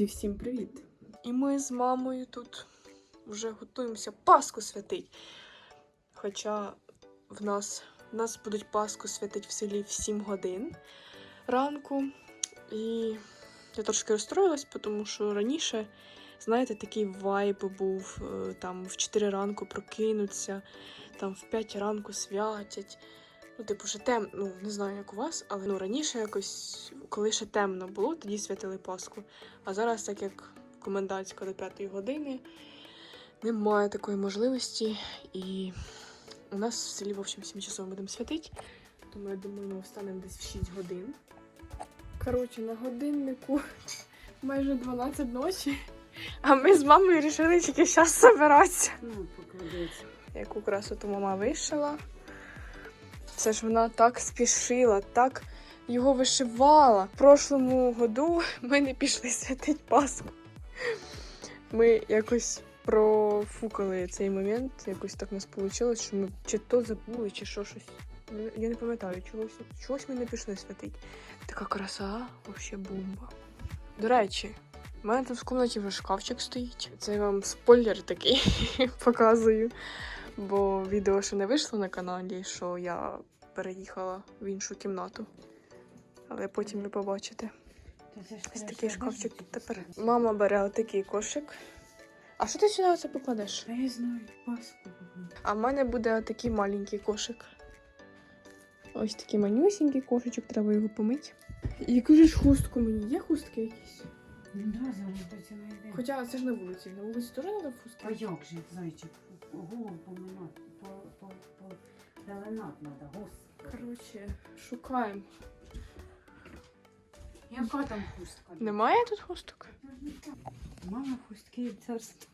Друзі, всім привіт! І ми з мамою тут вже готуємося Пасху святить. Хоча в нас, в нас будуть Пасху святить в селі в 7 годин ранку. І я трошки розстроїлась, тому що раніше, знаєте, такий вайб був е, там в 4 ранку прокинуться, там в 5 ранку святять. Ну, типу, ще темно, ну не знаю, як у вас, але ну раніше якось, коли ще темно було, тоді святили Пасху. А зараз, так як комендантська до 5 години, немає такої можливості. І у нас в селі, в общем, 7 часов будемо святити. Тому я думаю, ми встанемо десь в 6 годин. Коротше, на годиннику майже 12 ночі. А ми з мамою вирішили тільки зараз збиратися. Ну, покладеться. Яку красоту мама вишила. Це ж вона так спішила, так його вишивала. В прошлому году ми не пішли святить Пасху. Ми якось профукали цей момент, якось так у нас вийшло, що ми чи то забули, чи що щось. Я не пам'ятаю, чогось, чогось ми не пішли святить. Така краса, взагалі бомба. До речі, у мене тут в кімнаті вже шкафчик стоїть. Це я вам спойлер такий показую. Бо відео ще не вийшло на каналі, що я переїхала в іншу кімнату. Але потім ви побачите. Ось такий шкафчик тут тепер. Мама бере отакий кошик. А що ти сюди оце покладеш? Я знаю, паску. А в мене буде отакий маленький кошик. Ось такий манюсінький кошечок, треба його помити. Яку ж хустку мені? Є хустки якісь? Йде. Хоча це ж на вулиці. На вулиці теж треба хустки? А як же, зайчик, голову поминати, по, по, по, пеленати надо, господи. Коротше, шукаємо. Яка там хустка? Немає тут хусток? Мама хустки царство.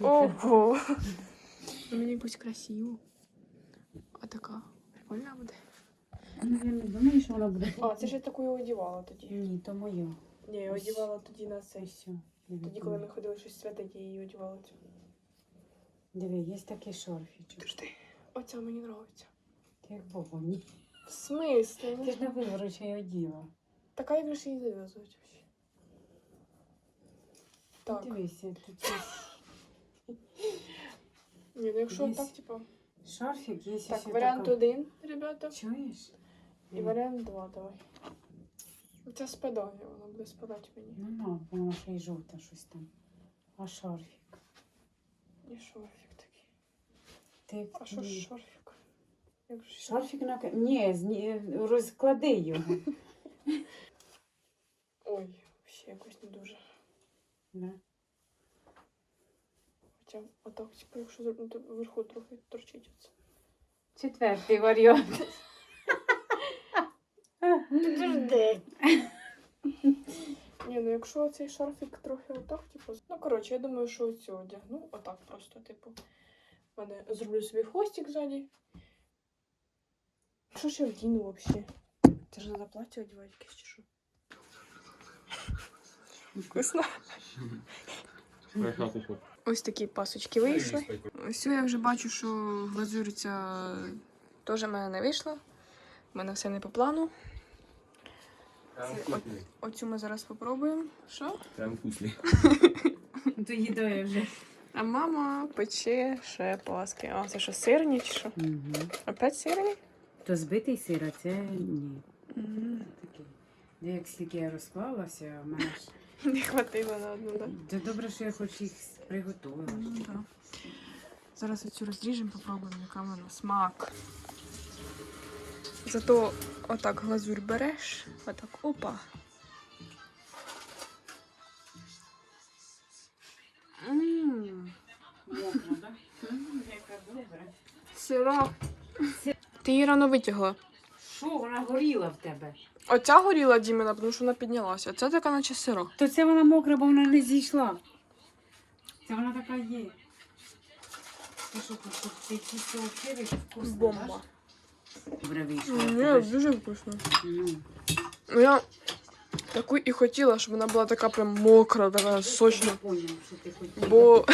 Ого! Мені якусь красиву. А така прикольна буде. Ну, я не думаю, що вона буде. А, це ж я таку і одягала тоді. Ні, то моє. Ні, я Ось. одягала тоді на Це. Тоді, коли ми ходили щось святити, я її одягала цю. Диви, є такий шорфічок. Подожди. Оця мені подобається. Ти як Бога, ні. В смислі? Ти ж на виворочі й оділа. Така як ж її зав'язують взагалі. Так. Дивися, тут є Ні, ну якщо Є. так, типу. шарфік, є Так, варіант така. один, ребята. Чуєш? І варіант два, давай. Це спадає, вона буде спадати мені. Ну, на, вона ще й жовта щось там. А шарфік? І шорфік такий. Ти... А що ж Ні. шорфік? Як же Шарфік на... Ні, зні... розклади його. Ой, ще якось не дуже. Да. Хоча отак, типу, якщо звернути вверху трохи торчить оце. Четвертий варіант. Підожди. Ні, ну якщо цей шарфік трохи отак, типу. Ну, коротше, я думаю, що оцю одягну. Отак просто, типу. В мене зроблю собі хвостик ззаді. Що ж я вдіну взагалі? Це ж на плаття одягати якесь чи що? Вкусно. Ось такі пасочки вийшли. Ось я вже бачу, що глазурь ця теж в мене не вийшла. У мене все не по плану. Оцю ми зараз попробуємо. Що? Прям вкусний. То їдає вже. А мама пече ще паски. А це що, сирні чи що? Угу. Опять сирні? То збитий сир, а це ні. Такий. Де як стільки я розклалася, в мене ж... Не хватило на одну, так? Та добре, що я хоч їх приготувала. Ну, да. Зараз оцю розріжемо, попробуємо, яка вона смак. Зато отак глазурь береш, отак опа. Сира. Ти її рано витягла. Що, вона горіла в тебе? Оця горіла Діміна, тому що вона піднялася. Це така наче сира. То це вона мокра, бо вона не зійшла. Це вона така є. Ти що, ти тісто взагалі вкусно, Бомба. даш? Добре вийшло. Ні, дуже вкусно. Ну, Ну я таку і хотіла, щоб вона була така прям мокра, така сочна. Я поняв, що ти хотіла. Бо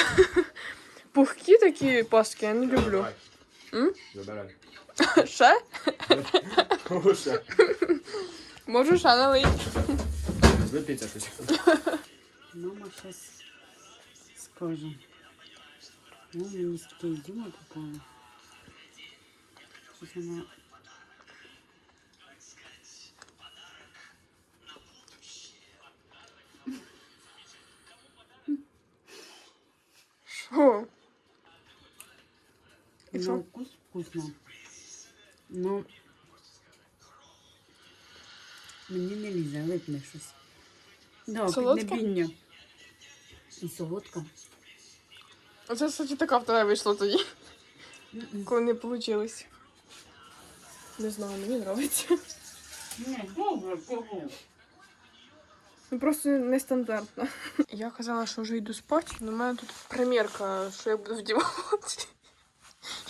пухкі такі паски я не люблю. М? Забирай. Ще? Хороше. Можу ще налити. Вип'ється щось. Мама зараз скаже. Ну, мені таке Діма попало. Щось Що? І що? вкус вкусно. Ну, мені не лізе, липне щось. Да, Солодке? піднебіння. І солодка. Оце, кстати, така в тебе вийшло тоді, коли не вийшло. Не знаю, мені подобається. Ні, добре, кого? Ну просто нестандартно. Я казала, що вже йду спати, але в мене тут примірка, що я буду вдівати.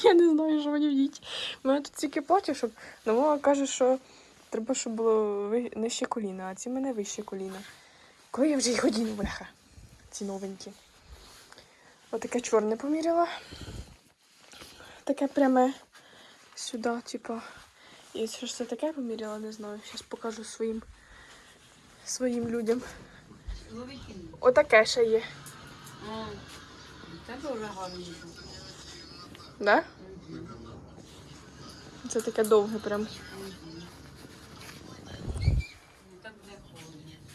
Я не знаю, що мені вдіти. У мене тут тільки платье, щоб. Ну, мама каже, що треба, щоб було нижче коліна, а ці в мене вище коліна. Коли я вже їх одіну, бляха, ці новенькі. Отаке чорне поміряла. Таке пряме сюди, типа. І що ж це таке поміряла, не знаю. Зараз покажу своїм, своїм людям. Отаке ще є. Це дуже гарно. Да? Це таке довге прям.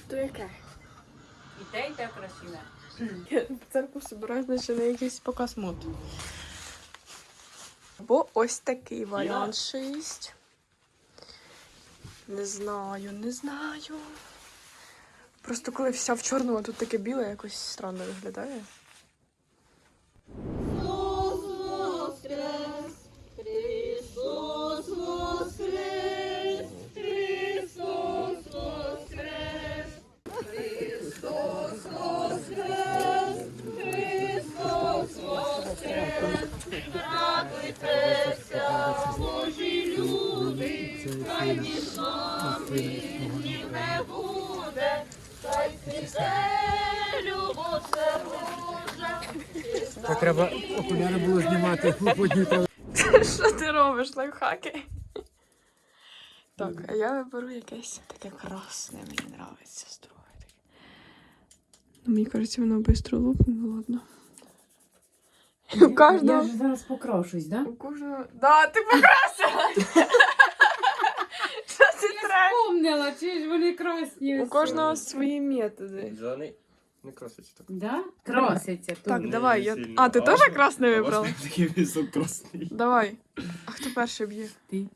То яке? І те, і те красиве. Я в церкву собираюсь, значить, на якийсь показ мод. Бо ось такий варіант ще є. Не знаю, не знаю. Просто коли вся в чорному, тут таке біле, якось странно виглядає. Це треба окуляри було знімати. Що ти робиш, лайфхаки? Так, а я виберу якесь таке красне, мені подобається строє. Ну, мені кажеться, воно швидко лопне, ну ладно. У Я ж зараз покрашусь, да? У кожного. Да, ти покрасила! Що ти треш? Помнила, чи ж вони красні. У кожного свої методи. Зелений не краситься так. Да? Краситься тут. Так, Не давай. Я... А, ти теж ваш вибрала? Такий вісок красний. Давай. А хто перший б'є? Ти.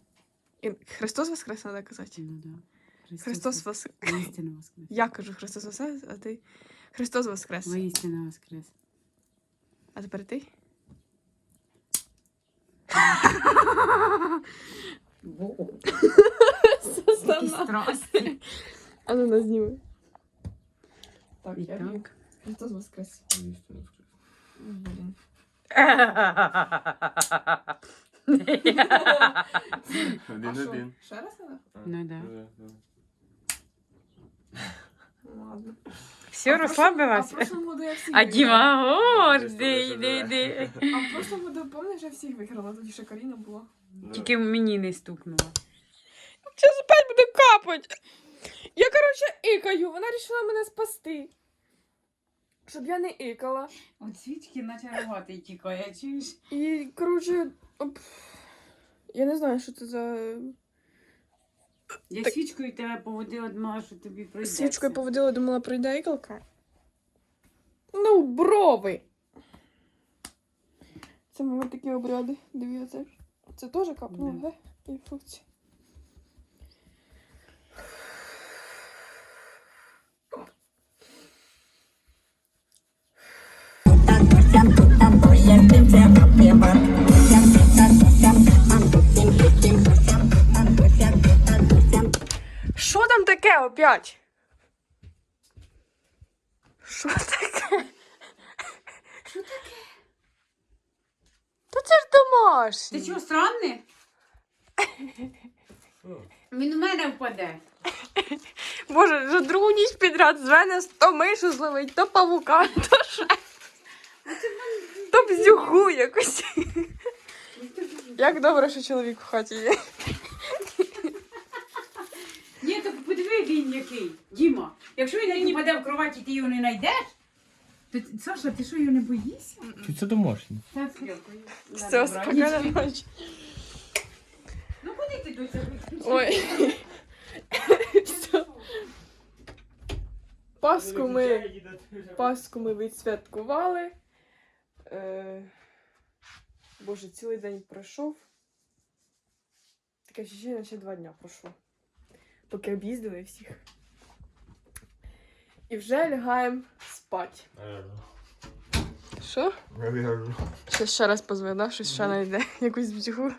І... Христос Воскрес, треба казати. Ну, да. Христос Воскрес. Воістину воскрес. Я кажу Христос Воскрес, а ти Христос Воскрес. Воістину воскрес. А тепер ти? Во. Состана. страсті. А ну нас зніми. Так, я б'ю. Христос Воскрес. Блін. Один-один. Ще раз? Ну да. Ну, Ладно. Все, А в прошлому году я всіх А виграла. Діма, о, Десь де, де, де. А в прошлому году, пам'ятаєш, я всіх виграла, тоді ще Каріна була. Тільки мені не стукнуло. Зараз опять буде капати. Коротше, ікаю. Вона вирішила мене спасти. Щоб я не ікала. От свічки начарувати тікає, чуєш? І, коротше, оп, я не знаю, що це за Я Так. свічкою тебе поводила, думала, що тобі пройдеться. свічкою поводила, думала, прийде ікалка. Ну, брови. Це мами такі обряди. Дивіться. Це теж капнуло, Да. ге? І функція. Що там таке опять? Що таке? Що таке? Та це ж домашнє. Ти чого странний? Він у мене впаде. Боже, вже другу ніч підряд звене то мишу зловить, то павука, то ще. Бзюху якось. Як добре, що чоловік в хаті є. Ні, так подиви він який. Діма, Якщо він не впаде в кроваті, ти його не знайдеш. То, Саша, ти що його не боїшся? Чи це домашнє? Так, дякую. Все, спокійно ночі. Ну куди ти до цього? Ой. Все. Пасху ми, Пасху ми відсвяткували. Е, Боже, цілий день пройшов. Таке відчуття, ще два дня пройшло. Поки об'їздили всіх. І вже лягаємо спать. Що? Ще ще раз позвонив, що щось ще знайде, якусь бджігу.